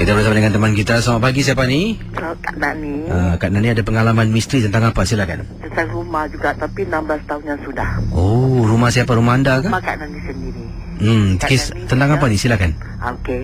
Kita bersama dengan teman kita. Selamat pagi siapa ni? Kalau Kak Nani Uh, Kak Nani ada pengalaman misteri tentang apa? Silakan. Tentang rumah juga Tapi 16 tahun yang sudah Oh, rumah siapa? Rumah anda ke? Rumah Kak Nani sendiri Hmm, Kak kes Nani tentang apa ni? Silakan. Ah, Okey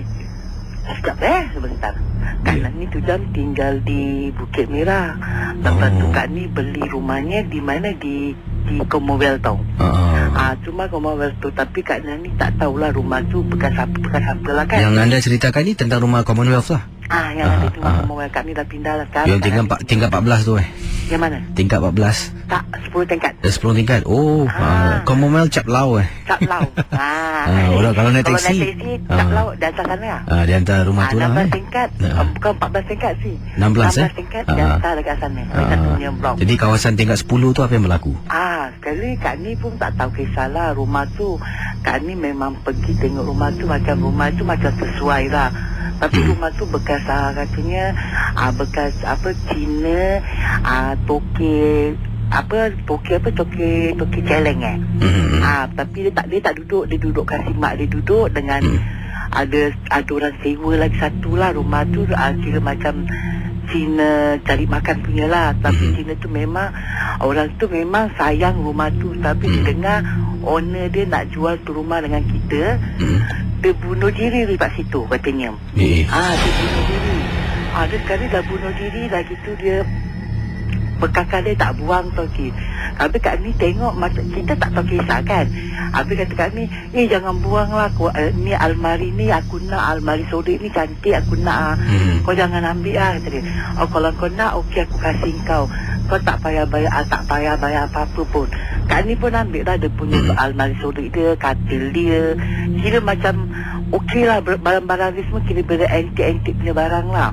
Sekejap eh sebentar Kak Ya. Nani tu jam tinggal di Bukit Merah Lepas tu Oh. Kak Ni beli rumahnya di mana di di Commonwealth tau Uh, Ah, cuma Commonwealth tu Tapi Kak Nani tak tahulah rumah tu bekas apa bekas apa lah kan yang anda ceritakan ni tentang rumah Commonwealth lah. Ah, yang Ah, ada tu rumah ah. Kak Ni dah pindah lah sekarang Yang tingkat, empat- tingkat 14 tu eh. Yang mana? Tingkat 14. Tak 10 tingkat Ada 10 tingkat. Oh, Ah. uh, Commonwealth Cap Lau eh. Cap Lau ah, Ah, orang kalau naik Kalau teksi. naik taksi Cap Ah. Lau Di atas sana lah Uh, di antara rumah Ah, tu lah. 16 eh. tingkat Ah. Bukan 14 tingkat sih 16, eh? 16 tingkat Ah. Di atas dekat sana Ah. blok Jadi kawasan tingkat 10 tu apa yang berlaku? Ah, sekali Kak Ni pun tak tahu kisah lah rumah tu. Kak Ni memang pergi tengok rumah tu macam rumah tu macam sesuai lah. Tapi Hmm. rumah tu bekas ah, katanya ah, bekas apa Cina ah, toke apa toke apa toke toke celeng eh. Hmm. Ah, tapi dia tak dia tak duduk, dia duduk kasih mak dia duduk dengan Hmm. ada ada orang sewa lagi satu lah rumah tu ah, kira macam Cina cari makan punya lah Tapi Mhm. Cina tu memang Orang tu memang sayang rumah tu Tapi dia Mhm. dengar Owner dia nak jual tu rumah dengan kita Hmm. Dia bunuh diri dekat situ katanya Eh, eh. Ah, dia bunuh diri Ah, dia sekali dah bunuh diri Lagi tu dia Bekakal dia tak buang tau ki Habis kat ni tengok mata, Kita tak tahu kisah kan Habis kata kat ni Eh jangan buang lah aku, uh, Ni almari ni Aku nak almari sodek ni cantik Aku nak ah. Hmm. Kau jangan ambil kata dia. Oh kalau kau nak Okey aku kasih kau Kau tak payah bayar ah, Tak payah bayar apa-apa pun Kak ni pun ambil lah Dia punya Hmm. almari sodek dia Katil dia. Kira macam Okey lah Barang-barang dia semua Kira benda antik-antik punya barang lah.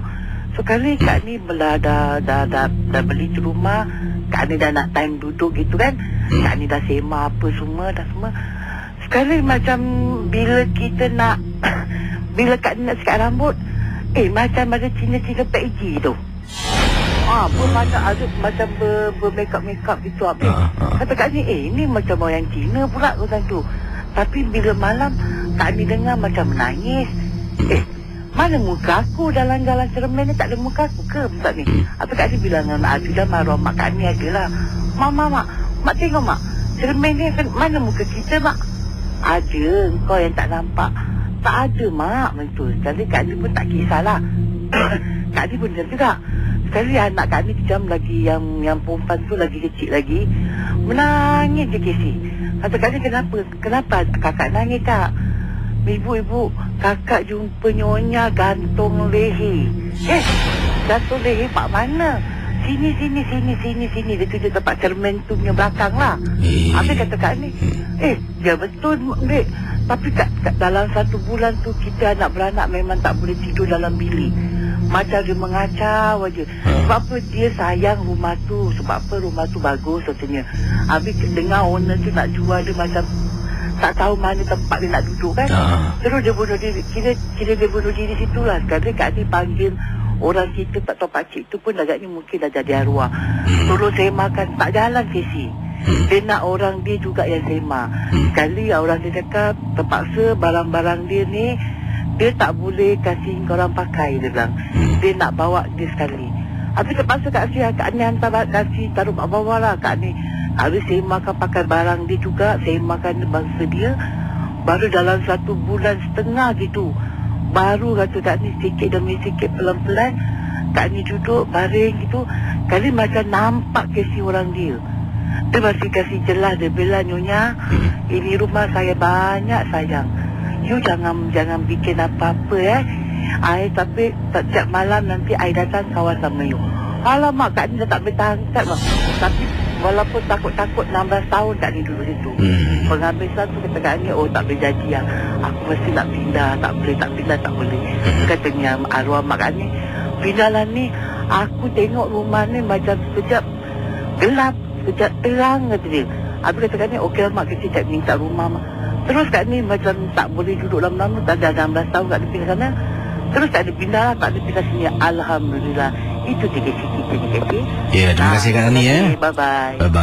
So kali Kak ni dah, dah, dah, dah, dah beli tu rumah Kak ni dah nak time duduk gitu kan. Hmm. Kak ni dah sema apa semua Dah semua. Sekali macam Bila kita nak Bila Kak ni nak sikat rambut Eh macam ada Cina-Cina PG tu Ah, pun macam ada macam ber, bermakeup-makeup gitu habis. Ah, ah. Kata Kak ni, eh ini macam orang Cina pula kata tu. Tapi bila malam Kak ni dengar macam menangis. Eh, mana muka aku dalam jalan cermin ni tak ada muka aku ke Ustaz ni? Apa Kak ni bilang dengan Mak Aju dan maruah Mak Kak ni adalah Mak, mak, mak, mak tengok mak Cermin ni mana muka kita mak? Ada, kau yang tak nampak Tak ada mak, macam tu Sekali Kak ni pun tak kisahlah Kak ni pun macam juga Sekali anak Kak ni jam lagi yang yang perempuan tu lagi kecil lagi Menangis je Casey Kata Kak ni kenapa? Kenapa kakak nangis kak? Ibu-ibu, kakak jumpa nyonya gantung leher. Eh, gantung leher pak mana? Sini, sini, sini, sini, sini. Dia tunjuk tempat cermin tu punya belakang lah. Eh. Habis kata Kak ni, eh, ya betul, Dek. Tapi kat, kat dalam satu bulan tu, kita anak beranak memang tak boleh tidur dalam bilik. Macam dia mengacau aja. Sebab apa dia sayang rumah tu. Sebab apa rumah tu bagus katanya. Habis dengar owner tu nak jual dia macam tak tahu mana tempat dia nak duduk kan. Ah. Terus dia bunuh diri. Kira, kira dia bunuh diri situ lah. Sekarang Kak ni panggil orang kita tak tahu pakcik tu pun agaknya mungkin dah jadi arwah. Hmm. Turun semakan tak jalan sesi. Hmm. Dia nak orang dia juga yang sema. Hmm. Sekali orang dia cakap terpaksa barang-barang dia ni dia tak boleh kasih korang pakai dia bilang. Hmm. Dia nak bawa dia sekali. Habis terpaksa Kak Si Kak Ni hantar kasih taruh kat bawah lah Kak Ni. Habis semakan pakai barang dia juga. Semakan bangsa dia. Baru dalam satu bulan setengah gitu. Baru kata Kak Ni sikit demi sikit pelan-pelan. Kak Ni duduk baring gitu. Kali macam nampak kesi orang dia. Dia masih kasih jelas dia bilang nyonya. Ini rumah saya banyak sayang. You jangan jangan bikin apa-apa eh. Ai tapi setiap malam nanti ai datang kawan sama you. Alamak Kak Ni dah tak boleh kat bang. Tapi walaupun takut-takut 16 tahun Kak Ni dulu situ. Hmm. Penghabisan tu kata Kak Ni, oh tak boleh jadi lah. Aku mesti nak pindah, tak boleh, tak pindah, tak boleh. Hmm. Katanya arwah mak Kak Ni, pindahlah ni. Aku tengok rumah ni macam sekejap gelap, sekejap terang kata dia. Habis kata Kak Ni, okey lah mak, kita tak minta rumah mak. Terus Kak Ni macam tak boleh duduk lama-lama, tak ada 16 tahun Ni pindah sana. Terus tak ada pindah lah, tak ada pindah sini. Alhamdulillah. Itu tiga Ni. Ya, terima kasih Kak Nani ya. Bye-bye. Bye-bye.